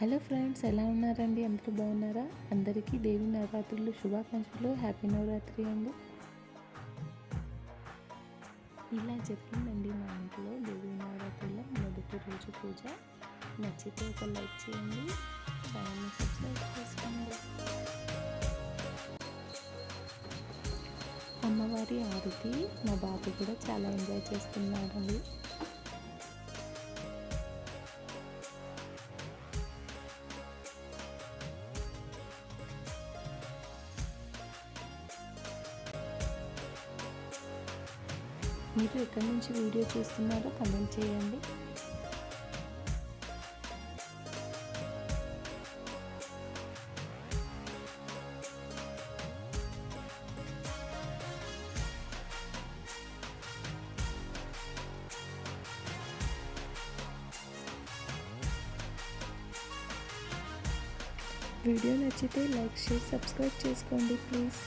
Hello friends ఎలా ఉన్నారండి? అందరూ బాగున్నారా? అందరికీ దేవి నవరాత్రులు శుభాకాంక్షలు. హ్యాపీ నవరాత్రి అండి. ఇలా జరిగిందండి మా ఇంట్లో దేవి నవరాత్రిలో మొదటి రోజు పూజ. నచ్చితే ఒక లైక్ చేయండి. ఛానల్ని సబ్స్క్రైబ్ చేసుకోండి. అమ్మవారి ఆరుతి మా బాబు కూడా చాలా ఎంజాయ్ చేస్తున్నాడండి మీరు ఎక్కడి నుంచి వీడియో చూస్తున్నారో కమెంట్ చేయండి. వీడియో నచ్చితే లైక్ షేర్ సబ్స్క్రైబ్ చేసుకోండి ప్లీజ్.